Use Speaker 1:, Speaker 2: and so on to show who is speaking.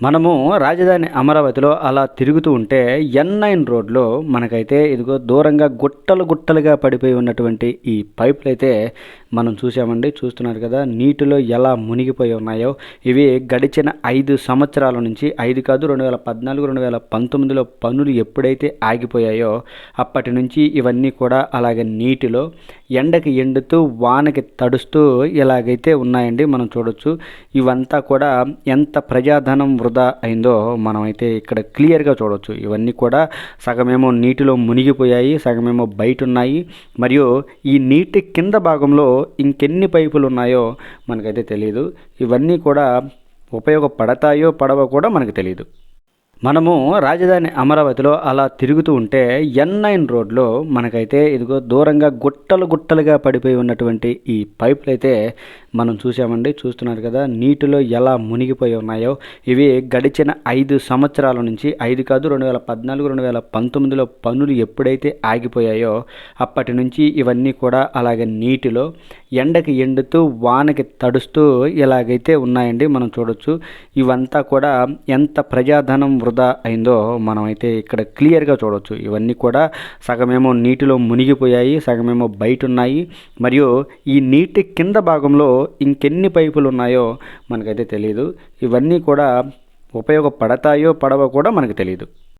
Speaker 1: మనము రాజధాని అమరావతిలో అలా తిరుగుతూ ఉంటే ఎన్ నైన్ రోడ్లో మనకైతే ఇదిగో దూరంగా గుట్టలు గుట్టలుగా పడిపోయి ఉన్నటువంటి ఈ పైపులు అయితే మనం చూసామండి చూస్తున్నారు కదా నీటిలో ఎలా మునిగిపోయి ఉన్నాయో. ఇవి గడిచిన ఐదు సంవత్సరాల నుంచి ఐదు కాదు రెండు వేల పద్నాలుగు రెండు వేల పంతొమ్మిదిలో పనులు ఎప్పుడైతే ఆగిపోయాయో అప్పటి నుంచి ఇవన్నీ కూడా అలాగే నీటిలో ఎండకి ఎండుతూ వానకి తడుస్తూ ఇలాగైతే ఉన్నాయండి మనం చూడొచ్చు. ఇవంతా కూడా ఎంత ప్రజాధనం వృధా అయిందో మనమైతే ఇక్కడ క్లియర్గా చూడొచ్చు. ఇవన్నీ కూడా సగమేమో నీటిలో మునిగిపోయాయి సగమేమో బయట ఉన్నాయి మరియు ఈ నీటి కింద భాగంలో ఇంకెన్ని పైపులు ఉన్నాయో మనకైతే తెలియదు ఇవన్నీ కూడా ఉపయోగపడతాయో పడవో కూడా మనకు తెలియదు మనము రాజధాని అమరావతిలో అలా తిరుగుతూ ఉంటే ఎన్ నైన్ రోడ్లో మనకైతే ఇదిగో దూరంగా గుట్టలు గుట్టలుగా పడిపోయి ఉన్నటువంటి ఈ పైపులు అయితే మనం చూసామండి చూస్తున్నారు కదా నీటిలో ఎలా మునిగిపోయి ఉన్నాయో. ఇవి గడిచిన ఐదు సంవత్సరాల నుంచి ఐదు కాదు రెండు వేల పద్నాలుగు రెండు వేల పంతొమ్మిదిలో పనులు ఎప్పుడైతే ఆగిపోయాయో అప్పటి నుంచి ఇవన్నీ కూడా అలాగే నీటిలో ఎండకి ఎండుతూ వానకి తడుస్తూ ఇలాగైతే ఉన్నాయండి. మనం చూడొచ్చు. ఇవంతా కూడా ఎంత ప్రజాధనం వృధా అయిందో మనమైతే ఇక్కడ క్లియర్గా చూడొచ్చు. ఇవన్నీ కూడా సగమేమో నీటిలో మునిగిపోయాయి సగమేమో బయట ఉన్నాయి మరియు ఈ నీటి కింద భాగంలో ఇంకెన్ని పైపులు ఉన్నాయో మనకైతే తెలియదు ఇవన్నీ కూడా ఉపయోగపడతాయో పడవో కూడా మనకు తెలియదు